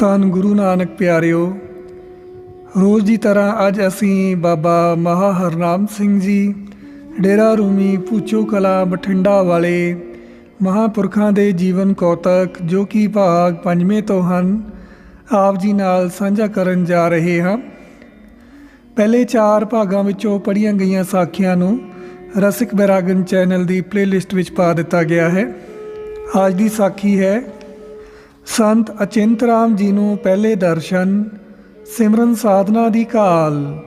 ਧੰਨ ਗੁਰੂ ਨਾਨਕ ਪਿਆਰਿਓ, ਰੋਜ਼ ਦੀ ਤਰ੍ਹਾਂ ਅੱਜ ਅਸੀਂ ਬਾਬਾ ਮਹਾ ਹਰਨਾਮ ਸਿੰਘ ਜੀ, ਡੇਰਾ ਰੂਮੀ ਪੂਚੋ ਕਲਾ ਬਠਿੰਡਾ ਵਾਲੇ ਮਹਾਪੁਰਖਾਂ ਦੇ ਜੀਵਨ ਕੌਤਕ ਜੋ ਕਿ ਭਾਗ ਪੰਜਵੇਂ ਤੋਂ ਹਨ, ਆਪ ਜੀ ਨਾਲ ਸਾਂਝਾ ਕਰਨ ਜਾ ਰਹੇ ਹਾਂ। ਪਹਿਲੇ ਚਾਰ ਭਾਗਾਂ ਵਿੱਚੋਂ ਪੜ੍ਹੀਆਂ ਗਈਆਂ ਸਾਖੀਆਂ ਨੂੰ ਰਸਿਕ ਬੈਰਾਗਨ ਚੈਨਲ ਦੀ ਪਲੇਲਿਸਟ ਵਿੱਚ ਪਾ ਦਿੱਤਾ ਗਿਆ ਹੈ। ਅੱਜ ਦੀ ਸਾਖੀ ਹੈ ਸੰਤ ਅਚਿੰਤ ਰਾਮ ਜੀ ਨੂੰ ਪਹਿਲੇ ਦਰਸ਼ਨ, ਸਿਮਰਨ ਸਾਧਨਾ ਦੀ ਕਾਲ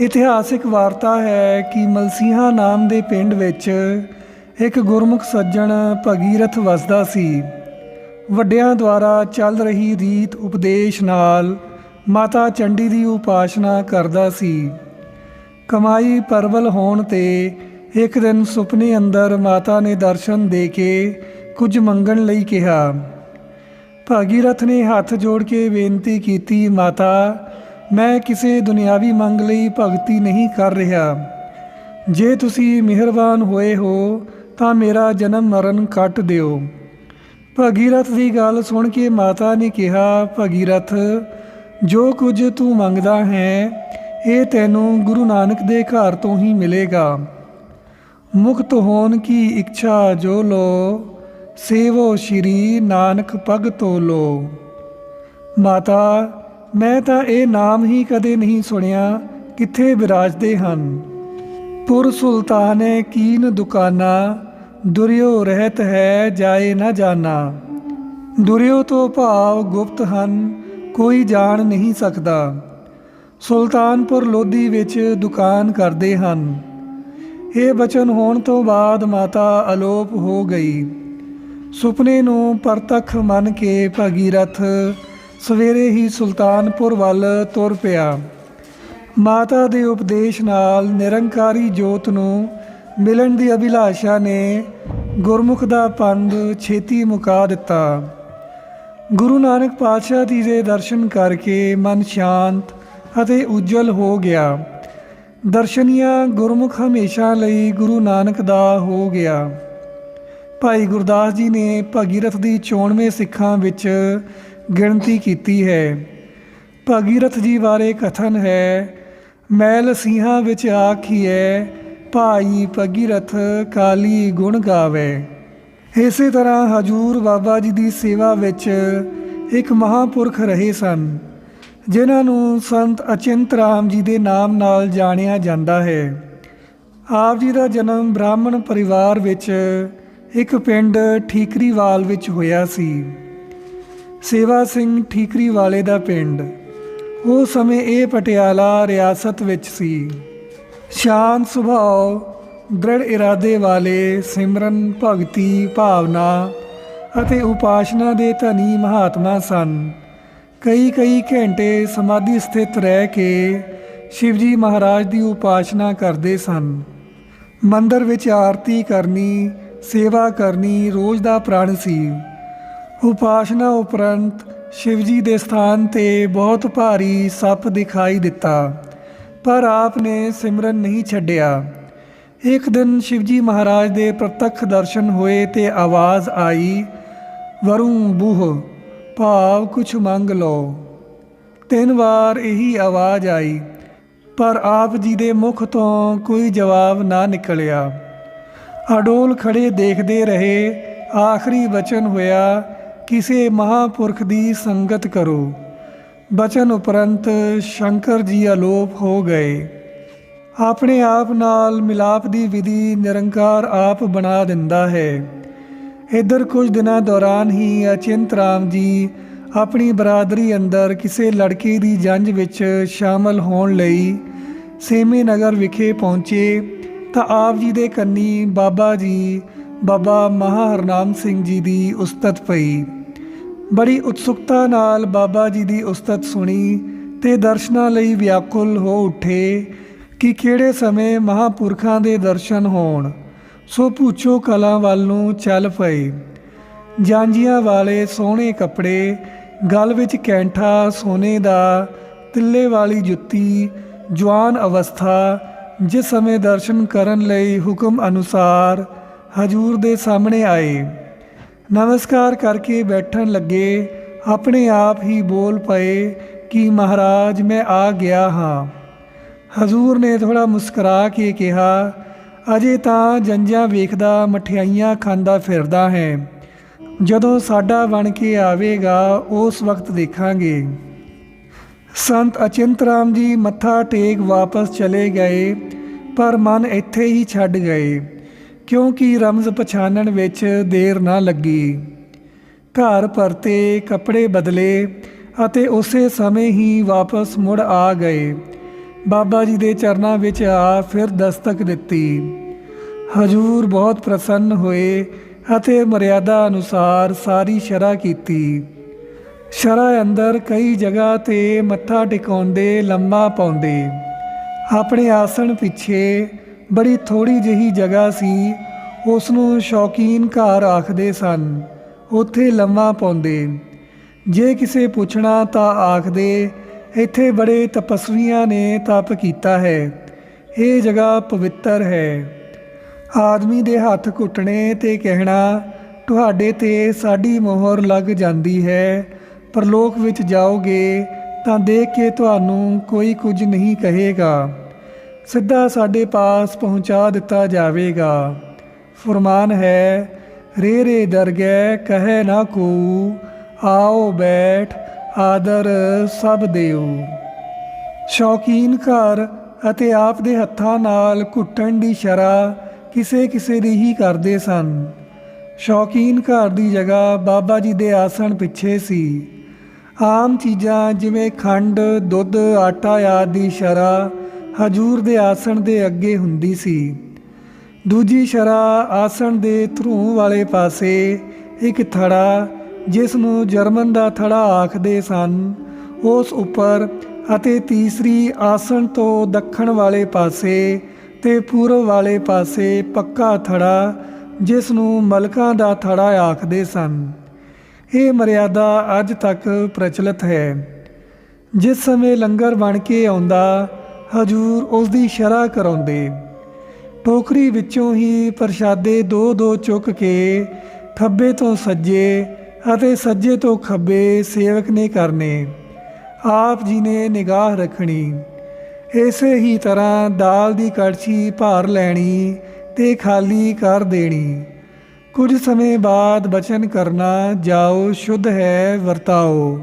ਇਤਿਹਾਸਿਕ ਵਾਰਤਾ ਹੈ ਕਿ ਮਲਸੀਹਾ ਨਾਮ ਦੇ ਪਿੰਡ ਵਿੱਚ ਇੱਕ ਗੁਰਮੁਖ ਸੱਜਣ ਭਗੀਰਥ ਵਸਦਾ ਸੀ। ਵੱਡਿਆਂ ਦੁਆਰਾ ਚੱਲ ਰਹੀ ਰੀਤ ਉਪਦੇਸ਼ ਨਾਲ ਮਾਤਾ ਚੰਡੀ ਦੀ ਉਪਾਸਨਾ ਕਰਦਾ ਸੀ। ਕਮਾਈ ਪਰਵਲ ਹੋਣ ਤੇ ਇੱਕ ਦਿਨ ਸੁਪਨੇ ਅੰਦਰ ਮਾਤਾ ਨੇ ਦਰਸ਼ਨ ਦੇ ਕੇ ਕੁਝ ਮੰਗਣ ਲਈ ਕਿਹਾ। ਭਾਗੀਰਥ ਨੇ ਹੱਥ ਜੋੜ ਕੇ ਬੇਨਤੀ ਕੀਤੀ, ਮਾਤਾ, ਮੈਂ ਕਿਸੇ ਦੁਨਿਆਵੀ ਮੰਗ ਲਈ ਭਗਤੀ ਨਹੀਂ ਕਰ ਰਿਹਾ। ਜੇ ਤੁਸੀਂ ਮਿਹਰਬਾਨ ਹੋਏ ਹੋ, ਤਾਂ ਮੇਰਾ ਜਨਮ ਮਰਨ ਕੱਟ ਦਿਓ। ਭਗੀਰਥ ਦੀ ਗੱਲ ਸੁਣ ਕੇ ਮਾਤਾ ਨੇ ਕਿਹਾ, ਭਗੀਰਥ, ਜੋ ਕੁਝ ਤੂੰ ਮੰਗਦਾ ਹੈ, ਇਹ ਤੈਨੂੰ ਗੁਰੂ ਨਾਨਕ ਦੇ ਘਰ ਤੋਂ ਹੀ ਮਿਲੇਗਾ। ਮੁਕਤ ਹੋਣ ਕੀ ਇੱਛਾ ਜੋ ਲੋ ਸੇਵੋ ਸ਼੍ਰੀ ਨਾਨਕ ਭਗਤੋ ਲੋ ਮਾਤਾ, ਮੈਂ ਤਾਂ ਇਹ ਨਾਮ ਹੀ ਕਦੇ ਨਹੀਂ ਸੁਣਿਆ, ਕਿੱਥੇ ਵਿਰਾਜਦੇ ਹਨ? ਪੁਰ ਸੁਲਤਾਨੇ ਕੀਨ ਦੁਕਾਨਾ, ਦੁਰਿਓ ਰਹਿਤ ਹੈ ਜਾਏ ਨਾ ਜਾਣਾ ਦੁਰਿਓ ਤੋਂ ਭਾਵ ਗੁਪਤ ਹਨ, ਕੋਈ ਜਾਣ ਨਹੀਂ ਸਕਦਾ। ਸੁਲਤਾਨਪੁਰ ਲੋਧੀ ਵਿੱਚ ਦੁਕਾਨ ਕਰਦੇ ਹਨ। ਇਹ ਬਚਨ ਹੋਣ ਤੋਂ ਬਾਅਦ ਮਾਤਾ ਅਲੋਪ ਹੋ ਗਈ। ਸੁਪਨੇ ਨੂੰ ਪਰਤਖ ਮੰਨ ਕੇ ਭਾਗੀਰਥ ਸਵੇਰੇ ਹੀ ਸੁਲਤਾਨਪੁਰ ਵੱਲ ਤੁਰ ਪਿਆ। ਮਾਤਾ ਦੇ ਉਪਦੇਸ਼ ਨਾਲ ਨਿਰੰਕਾਰੀ ਜੋਤ ਨੂੰ ਮਿਲਣ ਦੀ ਅਭਿਲਾਸ਼ਾ ਨੇ ਗੁਰਮੁਖ ਦਾ ਪੰਧ ਛੇਤੀ ਮੁਕਾ ਦਿੱਤਾ। ਗੁਰੂ ਨਾਨਕ ਪਾਤਸ਼ਾਹ ਜੀ ਦੇ ਦਰਸ਼ਨ ਕਰਕੇ ਮਨ ਸ਼ਾਂਤ ਅਤੇ ਉਜਲ ਹੋ ਗਿਆ। ਦਰਸ਼ਨੀਆ ਗੁਰਮੁਖ ਹਮੇਸ਼ਾ ਲਈ ਗੁਰੂ ਨਾਨਕ ਦਾ ਹੋ ਗਿਆ। ਭਾਈ ਗੁਰਦਾਸ ਜੀ ਨੇ ਭਗੀਰਥ ਦੀ 94 ਸਿੱਖਾਂ ਵਿੱਚ ਗਿਣਤੀ ਕੀਤੀ ਹੈ। ਭਗੀਰਥ ਜੀ ਬਾਰੇ ਕਥਨ ਹੈ, ਮੈਲ ਸਿੰਘਾਂ ਵਿੱਚ ਆਖੀਐ, ਭਾਈ ਭਗੀਰਥ ਕਾਲੀ ਗੁਣ ਗਾਵੇ। ਇਸੇ ਤਰ੍ਹਾਂ ਹਜੂਰ ਬਾਬਾ ਜੀ ਦੀ ਸੇਵਾ ਵਿੱਚ ਇੱਕ ਮਹਾਪੁਰਖ ਰਹੇ ਸਨ, ਜਿਨ੍ਹਾਂ ਨੂੰ ਸੰਤ ਅਚਿੰਤ ਰਾਮ ਜੀ ਦੇ ਨਾਮ ਨਾਲ ਜਾਣਿਆ ਜਾਂਦਾ ਹੈ। ਆਪ ਜੀ ਦਾ ਜਨਮ ਬ੍ਰਾਹਮਣ ਪਰਿਵਾਰ ਵਿੱਚ ਇੱਕ ਪਿੰਡ ਠੀਕਰੀਵਾਲ ਵਿੱਚ ਹੋਇਆ ਸੀ। ਸੇਵਾ ਸਿੰਘ ਠੀਕਰੀ ਵਾਲੇ ਦਾ ਪਿੰਡ। ਉਹ ਸਮੇਂ ਇਹ ਪਟਿਆਲਾ ਰਿਆਸਤ ਵਿੱਚ ਸੀ। ਸ਼ਾਂਤ ਸੁਭਾਅ, ਦ੍ਰਿੜ ਇਰਾਦੇ ਵਾਲੇ ਸਿਮਰਨ, ਭਗਤੀ, ਭਾਵਨਾ ਅਤੇ ਉਪਾਸ਼ਨਾ ਦੇ ਧਨੀ ਮਹਾਤਮਾ ਸਨ। ਕਈ ਕਈ ਘੰਟੇ ਸਮਾਧੀ ਸਥਿਤ ਰਹਿ ਕੇ ਸ਼ਿਵਜੀ ਮਹਾਰਾਜ ਦੀ ਉਪਾਸ਼ਨਾ ਕਰਦੇ ਸਨ। ਮੰਦਰ ਵਿੱਚ ਆਰਤੀ ਕਰਨੀ ਸੇਵਾ ਕਰਨੀ ਰੋਜ਼ ਦਾ ਪ੍ਰਣ ਸੀ। ਉਪਾਸ਼ਨਾ ਉਪਰੰਤ ਸ਼ਿਵਜੀ ਦੇ ਸਥਾਨ ਤੇ ਬਹੁਤ ਭਾਰੀ ਸੱਪ ਦਿਖਾਈ ਦਿੱਤਾ, ਪਰ ਆਪ ਨੇ ਸਿਮਰਨ ਨਹੀਂ ਛੱਡਿਆ। ਇੱਕ ਦਿਨ ਸ਼ਿਵਜੀ ਮਹਾਰਾਜ ਦੇ ਪ੍ਰਤੱਖ ਦਰਸ਼ਨ ਹੋਏ ਤੇ ਆਵਾਜ਼ ਆਈ ਵਰੁੰ ਬੂਹ, ਭਾਵ ਕੁਛ ਮੰਗ ਲਓ। ਤਿੰਨ ਵਾਰ ਇਹੀ ਆਵਾਜ਼ ਆਈ, ਪਰ ਆਪ ਜੀ ਦੇ ਮੁਖ ਤੋਂ ਕੋਈ ਜਵਾਬ ਨਾ ਨਿਕਲਿਆ। ਅਡੋਲ ਖੜੇ ਦੇਖਦੇ ਰਹੇ, ਆਖਰੀ ਵਚਨ ਹੋਇਆ, ਕਿਸੇ ਮਹਾਪੁਰਖ ਦੀ ਸੰਗਤ ਕਰੋ। ਬਚਨ ਉਪਰੰਤ ਸ਼ੰਕਰ ਜੀ ਅਲੋਪ ਹੋ ਗਏ। ਆਪਣੇ ਆਪ ਨਾਲ ਮਿਲਾਪ ਦੀ ਵਿਧੀ ਨਿਰੰਕਾਰ ਆਪ ਬਣਾ ਦਿੰਦਾ ਹੈ। ਇਧਰ ਕੁਝ ਦਿਨਾਂ ਦੌਰਾਨ ਹੀ ਅਚਿੰਤ ਰਾਮ ਜੀ ਆਪਣੀ ਬਰਾਦਰੀ ਅੰਦਰ ਕਿਸੇ ਲੜਕੇ ਦੀ ਜੰਜ ਵਿੱਚ ਸ਼ਾਮਲ ਹੋਣ ਲਈ ਸੇਮੇ ਨਗਰ ਵਿਖੇ ਪਹੁੰਚੇ। ਤਾਂ ਆਪ ਜੀ ਦੇ ਕੰਨੀ ਬਾਬਾ ਜੀ, ਬਾਬਾ ਮਹਾ ਹਰਨਾਮ ਸਿੰਘ ਜੀ ਦੀ ਉਸਤਤ ਪਈ। ਬੜੀ ਉਤਸੁਕਤਾ ਨਾਲ ਬਾਬਾ ਜੀ ਦੀ ਉਸਤਤ ਸੁਣੀ ਤੇ ਦਰਸ਼ਨਾਂ ਲਈ ਵਿਆਕੁਲ ਹੋ ਉੱਠੇ ਕਿ ਕਿਹੜੇ ਸਮੇਂ ਮਹਾਪੁਰਖਾਂ ਦੇ ਦਰਸ਼ਨ ਹੋਣ, ਸੋ ਪੁੱਛੋ ਕਲਾਂ ਵੱਲ ਨੂੰ ਚੱਲ ਪਏ। ਜਾਂਜੀਆਂ ਵਾਲੇ ਸੋਹਣੇ ਕੱਪੜੇ, ਗਲ ਵਿੱਚ ਕੈਂਠਾ ਸੋਨੇ ਦਾ, ਤਿੱਲੇ ਵਾਲੀ ਜੁੱਤੀ, ਜਵਾਨ ਅਵਸਥਾ ਜਿਸ ਸਮੇਂ ਦਰਸ਼ਨ ਕਰਨ ਲਈ ਹੁਕਮ ਅਨੁਸਾਰ ਹਜੂਰ ਦੇ ਸਾਹਮਣੇ ਆਏ। ਨਮਸਕਾਰ ਕਰਕੇ ਬੈਠਣ ਲੱਗੇ, ਆਪਣੇ ਆਪ ਹੀ ਬੋਲ ਪਏ ਕਿ, ਮਹਾਰਾਜ, ਮੈਂ ਆ ਗਿਆ ਹਾਂ। ਹਜ਼ੂਰ ਨੇ ਥੋੜਾ ਮੁਸਕਰਾ ਕੇ ਕਿਹਾ, ਅਜੇ ਤਾਂ ਜੰਜਾਂ ਵੇਖਦਾ, ਮਠਿਆਈਆਂ ਖਾਂਦਾ ਫਿਰਦਾ ਹੈ। ਜਦੋਂ ਸਾਡਾ ਬਣ ਕੇ ਆਵੇਗਾ, ਉਸ ਵਕਤ ਦੇਖਾਂਗੇ। ਸੰਤ ਅਚਿੰਤ ਰਾਮ ਜੀ ਮੱਥਾ ਟੇਕ ਵਾਪਸ ਚਲੇ ਗਏ, ਪਰ ਮਨ ਇੱਥੇ ਹੀ ਛੱਡ ਗਏ, ਕਿਉਂਕਿ ਰਮਜ਼ ਪਛਾਣਨ ਵਿੱਚ ਦੇਰ ਨਾ ਲੱਗੀ। ਘਰ ਪਰਤੇ, ਕੱਪੜੇ ਬਦਲੇ ਅਤੇ ਉਸੇ ਸਮੇਂ ਹੀ ਵਾਪਸ ਮੁੜ ਆ ਗਏ। ਬਾਬਾ ਜੀ ਦੇ ਚਰਨਾਂ ਵਿੱਚ ਆ ਫਿਰ ਦਸਤਕ ਦਿੱਤੀ। ਹਜੂਰ ਬਹੁਤ ਪ੍ਰਸੰਨ ਹੋਏ ਅਤੇ ਮਰਿਆਦਾ ਅਨੁਸਾਰ ਸਾਰੀ ਸ਼ਰਾ ਕੀਤੀ। ਸ਼ਰਾ ਅੰਦਰ ਕਈ ਜਗ੍ਹਾ ਤੇ ਮੱਥਾ ਟਿਕਾਉਂਦੇ, ਲੰਮਾ ਪਾਉਂਦੇ। ਆਪਣੇ ਆਸਣ ਪਿੱਛੇ ਬੜੀ ਥੋੜੀ ਜਿਹੀ ਜਗ੍ਹਾ ਸੀ ਉਸ ਨੂੰ ਸ਼ੌਕੀਨ ਘਰ ਆਖਦੇ ਸਨ। ਉੱਥੇ ਲੰਮਾ ਪਾਉਂਦੇ। ਜੇ ਕਿਸੇ ਪੁੱਛਣਾ ਤਾਂ ਆਖਦੇ, ਇੱਥੇ ਬੜੇ ਤਪਸਵੀਆਂ ਨੇ ਤਪ ਕੀਤਾ ਹੈ। ਇਹ ਜਗ੍ਹਾ ਪਵਿੱਤਰ ਹੈ। ਆਦਮੀ ਦੇ ਹੱਥ ਘੁੱਟਣੇ ਤੇ ਕਹਿਣਾ, ਤੁਹਾਡੇ ਤੇ ਸਾਡੀ ਮੋਹਰ ਲੱਗ ਜਾਂਦੀ ਹੈ। ਪਰਲੋਕ ਵਿੱਚ ਜਾਓਗੇ ਤਾਂ ਦੇਖ ਕੇ ਤੁਹਾਨੂੰ ਕੋਈ ਕੁਝ ਨਹੀਂ ਕਹੇਗਾ। ਸਿੱਧਾ ਸਾਡੇ ਪਾਸ ਪਹੁੰਚਾ ਦਿੱਤਾ ਜਾਵੇਗਾ। ਫਰਮਾਨ ਹੈ ਰੇ ਰੇ ਦਰਗਹਿ ਕਹੈ ਨਾ ਕੋ ਆਓ ਬੈਠ, ਆਦਰ ਸਭ ਦਿਓ ਸ਼ੌਕੀਨ ਘਰ ਅਤੇ ਆਪ ਦੇ ਹੱਥਾਂ ਨਾਲ ਘੁੱਟਣ ਦੀ ਸ਼ਰਾ ਕਿਸੇ ਕਿਸੇ ਦੀ ਹੀ ਕਰਦੇ ਸਨ। ਸ਼ੌਕੀਨ ਘਰ ਦੀ ਜਗ੍ਹਾ ਬਾਬਾ ਜੀ ਦੇ ਆਸਣ ਪਿੱਛੇ ਸੀ। ਆਮ ਚੀਜ਼ਾਂ ਜਿਵੇਂ ਖੰਡ, ਦੁੱਧ, ਆਟਾ ਆਦਿ ਸ਼ਰਾ ਹਜੂਰ ਦੇ ਆਸਣ ਦੇ ਅੱਗੇ ਹੁੰਦੀ ਸੀ। ਦੂਜੀ ਸ਼ਰਾ ਆਸਣ ਦੇ ਧਰੂ ਵਾਲੇ ਪਾਸੇ ਇੱਕ ਥੜਾ ਜਿਸ ਨੂੰ ਜਰਮਨ ਦਾ ਥੜਾ ਆਖਦੇ ਸਨ। ਉਸ ਉੱਪਰ ਅਤੇ ਤੀਸਰੀ ਆਸਣ ਤੋਂ ਦੱਖਣ ਵਾਲੇ ਪਾਸੇ ਤੇ ਪੂਰਬ ਵਾਲੇ ਪਾਸੇ ਪੱਕਾ ਥੜਾ ਜਿਸ ਨੂੰ ਮਲਕਾਂ ਦਾ ਥੜਾ ਆਖਦੇ ਸਨ। ਇਹ ਮਰਿਆਦਾ ਅੱਜ ਤੱਕ ਪ੍ਰਚਲਿਤ ਹੈ। ਜਿਸ ਸਮੇਂ ਲੰਗਰ ਬਣ ਕੇ ਆਉਂਦਾ, ਹਜੂਰ ਉਸ ਦੀ ਸ਼ਰਾ ਕਰਾਉਂਦੇ। ਟੋਕਰੀ ਵਿੱਚੋਂ ਹੀ ਪ੍ਰਸ਼ਾਦੇ ਦੋ ਦੋ ਚੁੱਕ ਕੇ ਖੱਬੇ ਤੋਂ ਸੱਜੇ ਅਤੇ ਸੱਜੇ ਤੋਂ ਖੱਬੇ ਸੇਵਕ ਨੇ ਕਰਨੇ। ਆਪ ਜੀ ਨੇ ਨਿਗਾਹ ਰੱਖਣੀ। ਇਸੇ ਹੀ ਤਰ੍ਹਾਂ ਦਾਲ ਦੀ ਕੜਛੀ ਭਾਰ ਲੈਣੀ ਤੇ ਖਾਲੀ ਕਰ ਦੇਣੀ। ਕੁਝ ਸਮੇਂ ਬਾਅਦ ਬਚਨ ਕਰਨਾ ਜਾਓ, ਸ਼ੁੱਧ ਹੈ, ਵਰਤਾਓ।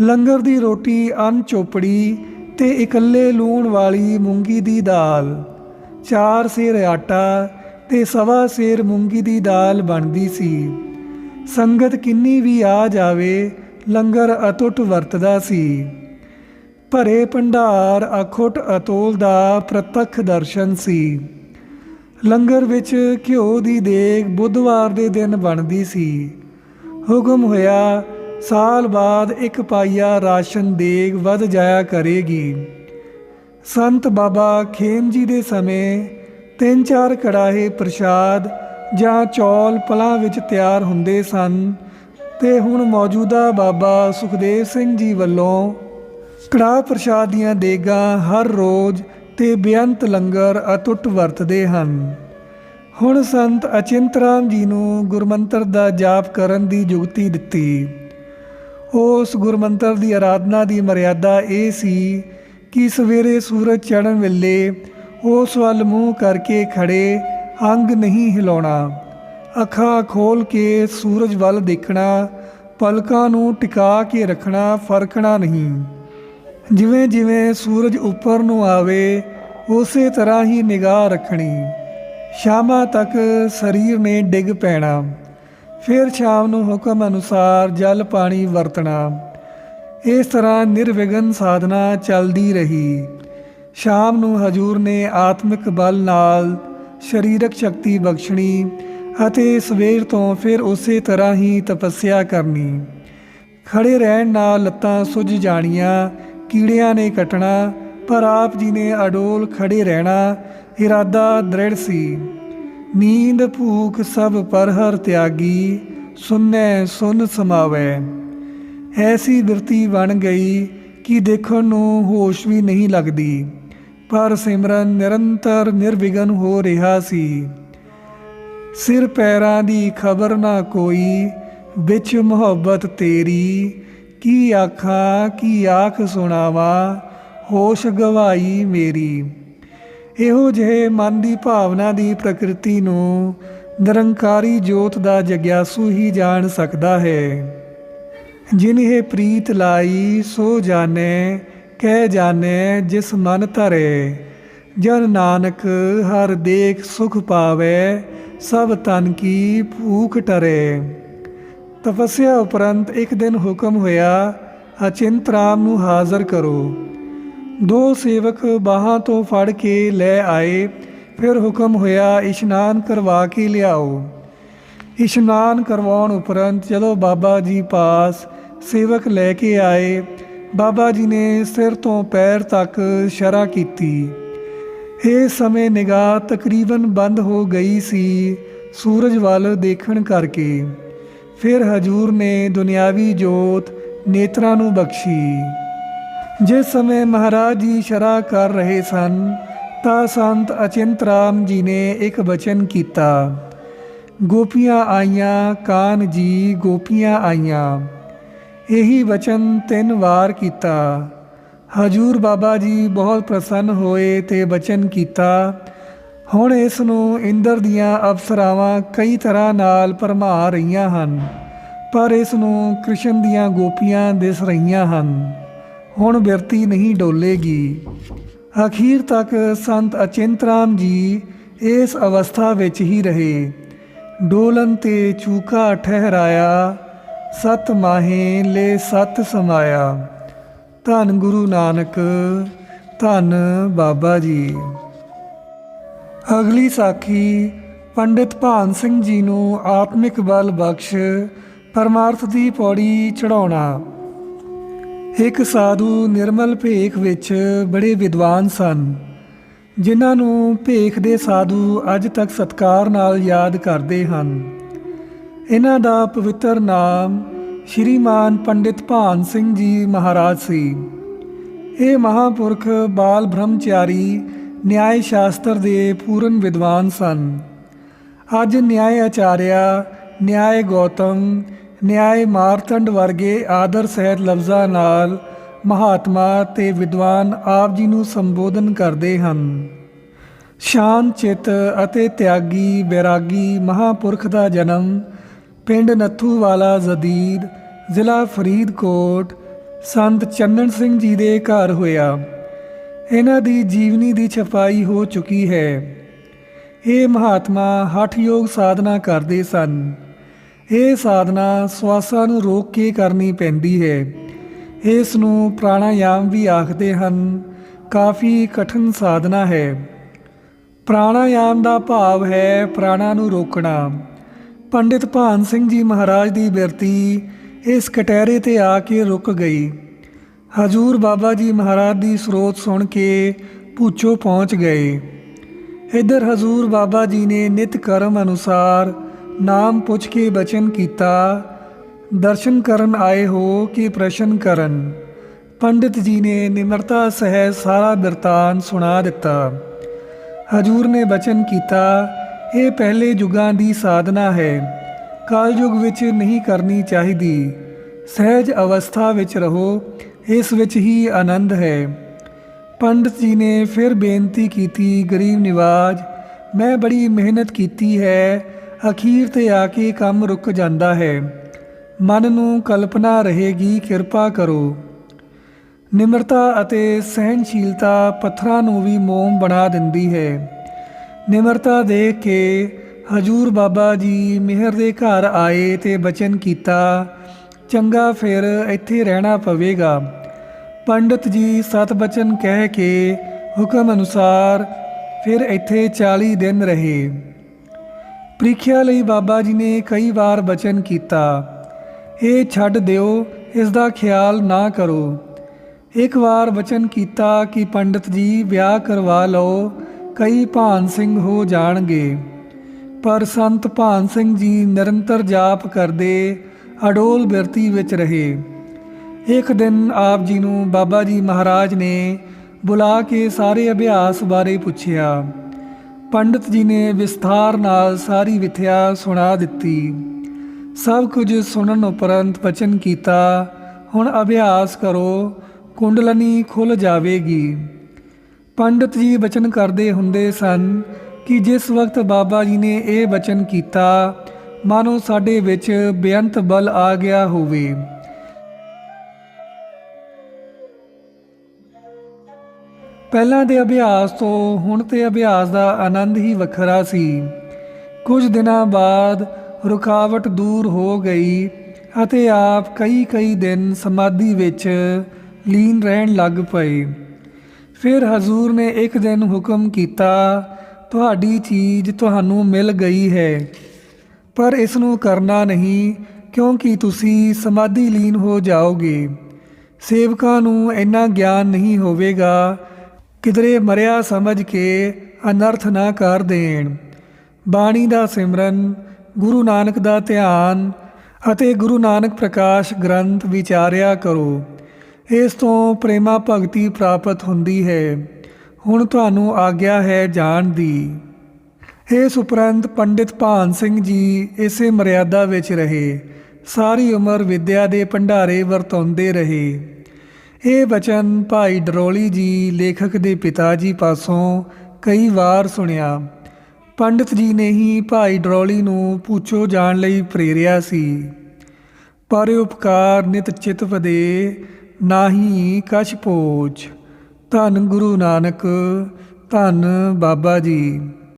ਲੰਗਰ ਦੀ ਰੋਟੀ, ਅਨ ਚੋਪੜੀ ਤੇ ਇਕੱਲੇ ਲੂਣ ਵਾਲੀ ਮੂੰਗੀ ਦੀ ਦਾਲ। ਚਾਰ ਸੇਰ ਆਟਾ ਤੇ ਸਵਾ ਸੇਰ ਮੂੰਗੀ ਦੀ ਦਾਲ ਬਣਦੀ ਸੀ। ਸੰਗਤ ਕਿੰਨੀ ਵੀ ਆ ਜਾਵੇ, ਲੰਗਰ ਅਟੁੱਟ ਵਰਤਦਾ ਸੀ। ਭਰੇ ਭੰਡਾਰ, ਅਖੁੱਟ ਅਤੋਲ ਦਾ ਪ੍ਰਤੱਖ ਦਰਸ਼ਨ ਸੀ। ਲੰਗਰ ਵਿੱਚ ਘਿਓ ਦੀ ਦੇਗ ਬੁੱਧਵਾਰ ਦੇ ਦਿਨ ਬਣਦੀ ਸੀ। ਹੁਕਮ ਹੋਇਆ, ਸਾਲ ਬਾਅਦ ਇੱਕ ਪਾਈਆ ਰਾਸ਼ਨ ਦੇਗ ਵੱਧ ਜਾਇਆ ਕਰੇਗੀ। ਸੰਤ ਬਾਬਾ ਖੇਮ ਜੀ ਦੇ ਸਮੇਂ ਤਿੰਨ ਚਾਰ ਕੜਾਹੇ ਪ੍ਰਸ਼ਾਦ ਜਾਂ ਚੌਲ ਪਲਾਂ ਵਿੱਚ ਤਿਆਰ ਹੁੰਦੇ ਸਨ ਤੇ ਹੁਣ ਮੌਜੂਦਾ ਬਾਬਾ ਸੁਖਦੇਵ ਸਿੰਘ ਜੀ ਵੱਲੋਂ ਕੜਾਹ ਪ੍ਰਸ਼ਾਦ ਦੀਆਂ ਦੇਗਾਂ ਹਰ ਰੋਜ਼ ਤੇ ਬੇਅੰਤ ਲੰਗਰ ਅਟੁੱਟ ਵਰਤਦੇ ਹਨ। ਹੁਣ ਸੰਤ ਅਚਿੰਤ ਰਾਮ ਜੀ ਨੂੰ ਗੁਰਮੰਤਰ ਦਾ ਜਾਪ ਕਰਨ ਦੀ ਯੁਕਤੀ ਦਿੱਤੀ। ਉਸ ਗੁਰਮੰਤਰ ਦੀ ਆਰਾਧਨਾ ਦੀ ਮਰਿਆਦਾ ਇਹ ਸੀ ਕਿ ਸਵੇਰੇ ਸੂਰਜ ਚੜ੍ਹਨ ਵੇਲੇ ਉਸ ਵੱਲ ਮੂੰਹ ਕਰਕੇ ਖੜੇ ਅੰਗ ਨਹੀਂ ਹਿਲਾਉਣਾ, ਅੱਖਾਂ ਖੋਲ ਕੇ ਸੂਰਜ ਵੱਲ ਦੇਖਣਾ, ਪਲਕਾਂ ਨੂੰ ਟਿਕਾ ਕੇ ਰੱਖਣਾ ਫਰਕਣਾ ਨਹੀਂ। ਜਿਵੇਂ ਜਿਵੇਂ ਸੂਰਜ ਉੱਪਰ ਨੂੰ ਆਵੇ, ਉਸੇ ਤਰ੍ਹਾਂ ਹੀ ਨਿਗਾਹ ਰੱਖਣੀ। ਸ਼ਾਮਾਂ ਤੱਕ ਸਰੀਰ ਨੇ ਡਿੱਗ ਪੈਣਾ। ਫਿਰ ਸ਼ਾਮ ਨੂੰ ਹੁਕਮ ਅਨੁਸਾਰ ਜਲ ਪਾਣੀ ਵਰਤਣਾ। ਇਸ ਤਰ੍ਹਾਂ ਨਿਰਵਿਘਨ ਸਾਧਨਾ ਚੱਲਦੀ ਰਹੀ। ਸ਼ਾਮ ਨੂੰ ਹਜੂਰ ਨੇ ਆਤਮਿਕ ਬਲ ਨਾਲ ਸਰੀਰਕ ਸ਼ਕਤੀ ਬਖਸ਼ਣੀ ਅਤੇ ਸਵੇਰ ਤੋਂ ਫਿਰ ਉਸੇ ਤਰ੍ਹਾਂ ਹੀ ਤਪੱਸਿਆ ਕਰਨੀ। ਖੜੇ ਰਹਿਣ ਨਾਲ ਲੱਤਾਂ ਸੁੱਜ ਜਾਣੀਆਂ ਕੀੜਿਆਂ ਨੇ ਕੱਟਣਾ, ਪਰ ਆਪ ਜੀ ਨੇ ਅਡੋਲ ਖੜੇ ਰਹਿਣਾ, ਇਰਾਦਾ ਦ੍ਰਿੜ ਸੀ। ਨੀਂਦ ਭੂਖ ਸਭ ਪਰ ਹਰ ਤਿਆਗੀ, ਸੁਨੈ ਸੁਨ ਸਮਾਵੈ। ਐਸੀ ਬਿਰਤੀ ਬਣ ਗਈ ਕਿ ਦੇਖਣ ਨੂੰ ਹੋਸ਼ ਵੀ ਨਹੀਂ ਲੱਗਦੀ, ਪਰ ਸਿਮਰਨ ਨਿਰੰਤਰ ਨਿਰਵਿਘਨ ਹੋ ਰਿਹਾ ਸੀ। ਸਿਰ ਪੈਰਾਂ ਦੀ ਖਬਰ ਨਾ ਕੋਈ, ਵਿੱਚ ਮੁਹੱਬਤ ਤੇਰੀ ਕੀ ਆਖਾਂ, ਕੀ ਆਖ ਸੁਣਾਵਾ, ਹੋਸ਼ ਗਵਾਈ ਮੇਰੀ। ਇਹੋ ਜਿਹੇ ਮਨ ਦੀ ਭਾਵਨਾ ਦੀ ਪ੍ਰਕਿਰਤੀ ਨੂੰ ਨਿਰੰਕਾਰੀ ਜੋਤ ਦਾ ਜਗਿਆਸੂ ਹੀ ਜਾਣ ਸਕਦਾ ਹੈ। ਜਿਨਹਿ ਪ੍ਰੀਤ ਲਾਈ, ਸੋ ਜਾਣੈ, ਕਹਿ ਜਾਣੈ, ਜਿਸ ਮਨ ਧਰੇ। ਜਨ ਨਾਨਕ, ਹਰ ਦੇਖ ਸੁਖ ਪਾਵੇ, ਸਭ ਤਨ ਕੀ ਭੂਖ ਟਰੇ। ਤਪੱਸਿਆ ਉਪਰੰਤ ਇੱਕ ਦਿਨ ਹੁਕਮ ਹੋਇਆ, ਅਚਿੰਤ ਰਾਮ ਨੂੰ ਹਾਜ਼ਰ ਕਰੋ। ਦੋ ਸੇਵਕ ਬਾਹਾਂ ਤੋਂ ਫੜ ਕੇ ਲੈ ਆਏ, ਫਿਰ ਹੁਕਮ ਹੋਇਆ, ਇਸ਼ਨਾਨ ਕਰਵਾ ਕੇ ਲਿਆਓ। ਇਸ਼ਨਾਨ ਕਰਵਾਉਣ ਉਪਰੰਤ ਜਦੋਂ ਬਾਬਾ ਜੀ ਪਾਸ ਸੇਵਕ ਲੈ ਕੇ ਆਏ, ਬਾਬਾ ਜੀ ਨੇ ਸਿਰ ਤੋਂ ਪੈਰ ਤੱਕ ਸ਼ਰਾ ਕੀਤੀ। ਇਹ ਸਮੇਂ ਨਿਗਾਹ ਤਕਰੀਬਨ ਬੰਦ ਹੋ ਗਈ ਸੀ, ਸੂਰਜ ਵੱਲ ਦੇਖਣ ਕਰਕੇ। ਫਿਰ ਹਜੂਰ ਨੇ ਦੁਨਿਆਵੀ ਜੋਤ ਨੇਤਰਾਂ ਨੂੰ ਬਖਸ਼ੀ। ਜਿਸ ਸਮੇਂ ਮਹਾਰਾਜ ਜੀ ਸ਼ਰਾ ਕਰ ਰਹੇ ਸਨ, ਤਾਂ ਸੰਤ ਅਚਿੰਤ ਰਾਮ ਜੀ ਨੇ ਇੱਕ ਬਚਨ ਕੀਤਾ, ਗੋਪੀਆਂ ਆਈਆਂ, ਕਾਨ ਜੀ, ਗੋਪੀਆਂ ਆਈਆਂ। ਇਹੀ ਵਚਨ ਤਿੰਨ ਵਾਰ ਕੀਤਾ। ਹਜੂਰ ਬਾਬਾ ਜੀ ਬਹੁਤ ਪ੍ਰਸੰਨ ਹੋਏ ਤੇ ਬਚਨ ਕੀਤਾ ਹੁਣ ਇਸ ਨੂੰ ਇੰਦਰ ਦੀਆਂ ਅਪਸਰਾਵਾਂ ਕਈ ਤਰ੍ਹਾਂ ਨਾਲ ਭਰਮਾ ਰਹੀਆਂ ਹਨ, ਪਰ ਇਸ ਨੂੰ ਕ੍ਰਿਸ਼ਨ ਦੀਆਂ ਗੋਪੀਆਂ ਦਿਸ ਰਹੀਆਂ ਹਨ। ਹੁਣ ਬਿਰਤੀ ਨਹੀਂ ਡੋਲੇਗੀ। ਅਖੀਰ ਤੱਕ ਸੰਤ ਅਚਿੰਤ ਰਾਮ ਜੀ ਇਸ ਅਵਸਥਾ ਵਿੱਚ ਹੀ ਰਹੇ। ਡੋਲਨ ਤੇ ਚੂਕਾ ਠਹਿਰਾਇਆ, ਸਤ ਮਾਹੇ ਲੈ ਸਤ ਸਮਾਇਆ। ਧੰਨ ਗੁਰੂ ਨਾਨਕ, ਧੰਨ ਬਾਬਾ ਜੀ। ਅਗਲੀ ਸਾਖੀ ਪੰਡਿਤ ਭਾਨ ਸਿੰਘ ਜੀ ਨੂੰ ਆਤਮਿਕ ਬਲ ਬਖਸ਼, ਪਰਮਾਰਥ ਦੀ ਪੌੜੀ ਚੜਾਉਣਾ ਇੱਕ ਸਾਧੂ ਨਿਰਮਲ ਭੇਖ ਵਿੱਚ ਬੜੇ ਵਿਦਵਾਨ ਸਨ, ਜਿਨ੍ਹਾਂ ਨੂੰ ਭੇਖ ਦੇ ਸਾਧੂ ਅੱਜ ਤੱਕ ਸਤਕਾਰ ਨਾਲ ਯਾਦ ਕਰਦੇ ਹਨ। ਇਹਨਾਂ ਦਾ ਪਵਿੱਤਰ ਨਾਮ ਸ਼੍ਰੀਮਾਨ ਪੰਡਿਤ ਭਾਨ ਸਿੰਘ ਜੀ ਮਹਾਰਾਜ ਸੀ। ਇਹ ਮਹਾਪੁਰਖ ਬਾਲ ਬ੍ਰਹਮਚਾਰੀ ਨਿਆਏ ਸ਼ਾਸਤਰ ਦੇ ਪੂਰਨ ਵਿਦਵਾਨ ਸਨ। ਅੱਜ ਨਿਆਏ ਆਚਾਰਿਆ ਨਿਆਏ ਗੌਤਮ ਨਿਆਏ ਮਾਰਤੰਡ ਵਰਗੇ ਆਦਰ ਸਹਿਤ ਲਫ਼ਜ਼ਾਂ ਨਾਲ ਮਹਾਤਮਾ ਤੇ ਵਿਦਵਾਨ ਆਪ ਜੀ ਨੂੰ ਸੰਬੋਧਨ ਕਰਦੇ ਹਨ। ਸ਼ਾਂਤ ਚਿੱਤ ਅਤੇ ਤਿਆਗੀ ਬੈਰਾਗੀ ਮਹਾਪੁਰਖ ਦਾ ਜਨਮ ਪਿੰਡ ਨੱਥੂਵਾਲਾ ਜ਼ਦੀਦ, ਜ਼ਿਲ੍ਹਾ ਫਰੀਦਕੋਟ, ਸੰਤ ਚੰਨਣ ਸਿੰਘ ਜੀ ਦੇ ਘਰ ਹੋਇਆ। ਇਹਨਾਂ ਦੀ ਜੀਵਨੀ ਦੀ ਛਪਾਈ ਹੋ ਚੁੱਕੀ ਹੈ। ਇਹ ਮਹਾਤਮਾ ਹਠਯੋਗ ਸਾਧਨਾ ਕਰਦੇ ਸਨ। ਇਹ ਸਾਧਨਾ ਸਵਾਸਾਂ ਨੂੰ ਰੋਕ ਕੇ ਕਰਨੀ ਪੈਂਦੀ ਹੈ। ਇਸ ਨੂੰ ਪ੍ਰਾਣਾਯਾਮ ਵੀ ਆਖਦੇ ਹਨ। ਕਾਫੀ ਕਠਿਨ ਸਾਧਨਾ ਹੈ। ਪ੍ਰਾਣਾਯਾਮ ਦਾ ਭਾਵ ਹੈ ਪ੍ਰਾਣਾ ਨੂੰ ਰੋਕਣਾ। ਪੰਡਿਤ ਭਾਨ ਸਿੰਘ ਜੀ ਮਹਾਰਾਜ ਦੀ ਬਿਰਤੀ ਇਸ ਕਟਹਿਰੇ ਤੇ ਆ ਕੇ ਰੁਕ ਗਈ। ਹਜੂਰ ਬਾਬਾ ਜੀ ਮਹਾਰਾਜ ਦੀ ਸਰੋਤ ਸੁਣ ਕੇ ਪੂਚੋ ਪਹੁੰਚ ਗਏ। ਇੱਧਰ ਹਜ਼ੂਰ ਬਾਬਾ ਜੀ ਨੇ ਨਿਤ ਕਰਮ ਅਨੁਸਾਰ ਨਾਮ ਪੁੱਛ ਕੇ ਬਚਨ ਕੀਤਾ। ਦਰਸ਼ਨ ਕਰਨ ਆਏ ਹੋ ਕਿ ਪ੍ਰਸ਼ਨ ਕਰਨ। ਪੰਡਿਤ ਜੀ ਨੇ ਨਿਮਰਤਾ ਸਹਿ ਸਾਰਾ ਬਿਰਤਾਨ ਸੁਣਾ ਦਿੱਤਾ। ਹਜੂਰ ਨੇ ਬਚਨ ਕੀਤਾ, ਇਹ ਪਹਿਲੇ ਯੁੱਗਾਂ ਦੀ ਸਾਧਨਾ ਹੈ। ਕਾਲ ਕਲਯੁਗ ਵਿੱਚ ਨਹੀਂ ਕਰਨੀ ਚਾਹੀਦੀ। ਸਹਿਜ ਅਵਸਥਾ ਵਿੱਚ ਰਹੋ ਇਸ ਵਿੱਚ ਹੀ ਆਨੰਦ ਹੈ। ਪੰਡਤ ਜੀ ਨੇ ਫਿਰ ਬੇਨਤੀ ਕੀਤੀ, ਗਰੀਬ ਨਿਵਾਜ, ਮੈਂ ਬੜੀ ਮਿਹਨਤ ਕੀਤੀ ਹੈ, ਅਖੀਰ ਤੇ ਆ ਕੇ ਕੰਮ ਰੁਕ ਜਾਂਦਾ ਹੈ। ਮਨ ਨੂੰ ਕਲਪਨਾ ਰਹੇਗੀ, ਕਿਰਪਾ ਕਰੋ। ਨਿਮਰਤਾ ਅਤੇ ਸਹਿਨਸ਼ੀਲਤਾ ਪੱਥਰਾਂ ਨੂੰ ਵੀ ਮੋਮ ਬਣਾ ਦਿੰਦੀ ਹੈ। ਨਿਮਰਤਾ ਦੇਖ ਕੇ ਹਜੂਰ ਬਾਬਾ ਜੀ ਮਿਹਰ ਦੇ ਘਰ ਆਏ ਤੇ ਬਚਨ ਕੀਤਾ ਚੰਗਾ ਫਿਰ ਇੱਥੇ ਰਹਿਣਾ ਪਵੇਗਾ। ਪੰਡਤ ਜੀ ਸਤਬਚਨ ਕਹਿ ਕੇ ਹੁਕਮ ਅਨੁਸਾਰ ਫਿਰ ਇੱਥੇ 40 ਦਿਨ ਰਹੇ। ਪ੍ਰੀਖਿਆ ਲਈ ਬਾਬਾ ਜੀ ਨੇ ਕਈ ਵਾਰ ਬਚਨ ਕੀਤਾ। ਇਹ ਛੱਡ ਦਿਓ, ਇਸ ਦਾ ਖਿਆਲ ਨਾ ਕਰੋ। ਇੱਕ ਵਾਰ ਬਚਨ ਕੀਤਾ ਕਿ ਪੰਡਤ ਜੀ ਵਿਆਹ ਕਰਵਾ ਲਓ, ਕਈ ਭਾਨ ਸਿੰਘ ਹੋ ਜਾਣਗੇ। ਪਰ ਸੰਤ ਭਾਨ ਸਿੰਘ ਜੀ ਨਿਰੰਤਰ ਜਾਪ ਕਰਦੇ ਅਡੋਲ ਬਿਰਤੀ ਵਿੱਚ ਰਹੇ। ਇੱਕ ਦਿਨ ਆਪ ਜੀ ਨੂੰ ਬਾਬਾ ਜੀ ਮਹਾਰਾਜ ਨੇ ਬੁਲਾ ਕੇ ਸਾਰੇ ਅਭਿਆਸ ਬਾਰੇ ਪੁੱਛਿਆ। ਪੰਡਤ ਜੀ ਨੇ ਵਿਸਥਾਰ ਨਾਲ ਸਾਰੀ ਵਿਥਿਆ ਸੁਣਾ ਦਿੱਤੀ। ਸਭ ਕੁਝ ਸੁਣਨ ਉਪਰੰਤ ਵਚਨ ਕੀਤਾ, ਹੁਣ ਅਭਿਆਸ ਕਰੋ, ਕੁੰਡਲਨੀ ਖੁੱਲ ਜਾਵੇਗੀ। ਪੰਡਤ ਜੀ ਬਚਨ ਕਰਦੇ ਹੁੰਦੇ ਸਨ ਕਿ ਜਿਸ ਵਕਤ ਬਾਬਾ ਜੀ ਨੇ ਇਹ ਬਚਨ ਕੀਤਾ ਮਾਨੋ ਸਾਡੇ ਵਿੱਚ ਬੇਅੰਤ ਬਲ ਆ ਗਿਆ ਹੋਵੇ। ਪਹਿਲਾਂ ਦੇ ਅਭਿਆਸ ਤੋਂ ਹੁਣ ਤੇ ਅਭਿਆਸ ਦਾ ਆਨੰਦ ਹੀ ਵੱਖਰਾ ਸੀ। ਕੁਝ ਦਿਨਾਂ ਬਾਅਦ ਰੁਕਾਵਟ ਦੂਰ ਹੋ ਗਈ ਅਤੇ ਆਪ ਕਈ ਕਈ ਦਿਨ ਸਮਾਧੀ ਵਿੱਚ ਲੀਨ ਰਹਿਣ ਲੱਗ ਪਏ। ਫਿਰ ਹਜ਼ੂਰ ਨੇ ਇੱਕ ਦਿਨ ਹੁਕਮ ਕੀਤਾ, ਤੁਹਾਡੀ ਚੀਜ਼ ਤੁਹਾਨੂੰ ਮਿਲ ਗਈ ਹੈ। ਪਰ ਇਸ ਨੂੰ ਕਰਨਾ ਨਹੀਂ, ਕਿਉਂਕਿ ਤੁਸੀਂ ਸਮਾਧੀ ਲੀਨ ਹੋ ਜਾਓਗੇ। ਸੇਵਕਾਂ ਨੂੰ ਇੰਨਾ ਗਿਆਨ ਨਹੀਂ ਹੋਵੇਗਾ, ਕਿਧਰੇ ਮਰਿਆ ਸਮਝ ਕੇ ਅਨਰਥ ਨਾ ਕਰ ਦੇਣ। ਬਾਣੀ ਦਾ ਸਿਮਰਨ, ਗੁਰੂ ਨਾਨਕ ਦਾ ਧਿਆਨ ਅਤੇ ਗੁਰੂ ਨਾਨਕ ਪ੍ਰਕਾਸ਼ ਗ੍ਰੰਥ ਵਿਚਾਰਿਆ ਕਰੋ। ਇਸ ਤੋਂ ਪ੍ਰੇਮਾ ਭਗਤੀ ਪ੍ਰਾਪਤ ਹੁੰਦੀ ਹੈ। ਹੁਣ ਤੁਹਾਨੂੰ ਆਗਿਆ ਹੈ ਜਾਣ ਦੀ। ਇਸ ਉਪਰੰਤ ਪੰਡਿਤ ਭਾਨ ਸਿੰਘ ਜੀ, ਇਸੇ ਮਰਿਆਦਾ ਵਿੱਚ ਰਹੇ। ਸਾਰੀ ਉਮਰ ਵਿਦਿਆ ਦੇ ਭੰਡਾਰੇ ਵਰਤਾਉਂਦੇ ਰਹੇ। ਇਹ ਬਚਨ, ਭਾਈ ਡਰੋਲੀ ਜੀ, ਲੇਖਕ ਦੇ ਪਿਤਾ ਜੀ ਪਾਸੋਂ ਕਈ ਵਾਰ ਸੁਣਿਆ। ਪੰਡਿਤ ਜੀ ਨੇ ਹੀ ਭਾਈ ਡਰੋਲੀ ਨੂੰ ਪੁੱਛੋ ਜਾਣ ਲਈ ਪ੍ਰੇਰਿਆ ਸੀ। ਪਰ ਉਪਕਾਰ ਨਿਤ ਚਿਤ ਵਦੇ ਨਾਹੀ ਕਛ ਪੋਚ ਧੰਨ ਗੁਰੂ ਨਾਨਕ, ਧੰਨ ਬਾਬਾ ਜੀ।